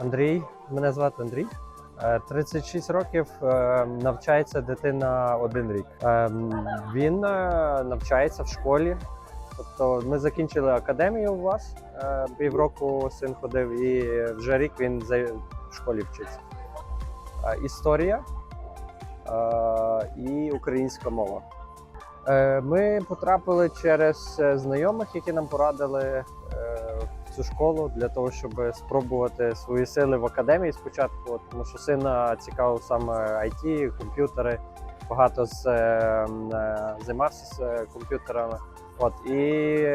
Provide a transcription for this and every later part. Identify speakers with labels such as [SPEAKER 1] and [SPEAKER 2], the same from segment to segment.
[SPEAKER 1] Андрій, мене звати Андрій. Е, 36 років е, навчається дитина один рік. Е, Він е, навчається в школі. Тобто ми закінчили академію у вас. е, Півроку син ходив, і вже рік він в школі вчиться. Е, Історія е, і українська мова. Е, Ми потрапили через е, знайомих, які нам порадили е, цю школу для того, щоб спробувати свої сили в академії спочатку, тому що сина цікавив саме IT, комп'ютери, багато з, е, е, займався з е, комп'ютерами. От і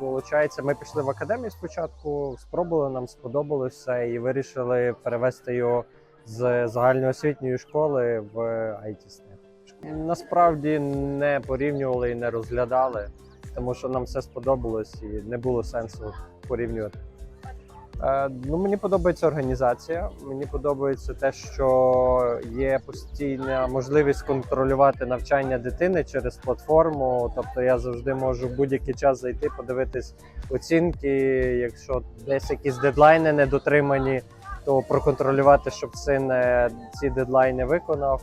[SPEAKER 1] виходить, ми пішли в академію спочатку, спробували, нам сподобалось все і вирішили перевести його з загальноосвітньої школи в IT. Насправді не порівнювали і не розглядали, тому що нам все сподобалось і не було сенсу порівнювати. Е, ну, мені подобається організація. Мені подобається те, що є постійна можливість контролювати навчання дитини через платформу. Тобто я завжди можу в будь-який час зайти, подивитись оцінки. Якщо десь якісь дедлайни не дотримані, то проконтролювати, щоб син е, ці дедлайни виконав.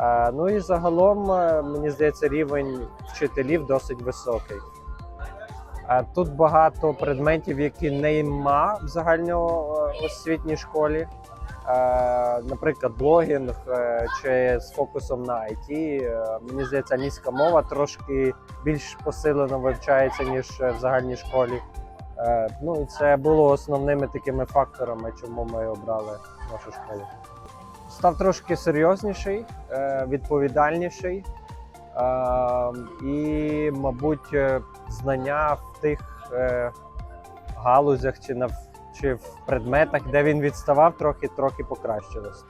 [SPEAKER 1] Е, Ну і загалом мені здається, рівень вчителів досить високий. Е, Тут багато предметів, які нема в загальноосвітній школі. Е, Наприклад, блогінг е, чи з фокусом на IT. Е, Мені здається, англійська мова трошки більш посилено вивчається, ніж в загальній школі. Е, Ну і це було основними такими факторами, чому ми обрали нашу школу став трошки серйозніший, е, відповідальніший. І, мабуть, е, знання в тих е, галузях чи на чи в предметах, де він відставав, трохи трохи покращилось.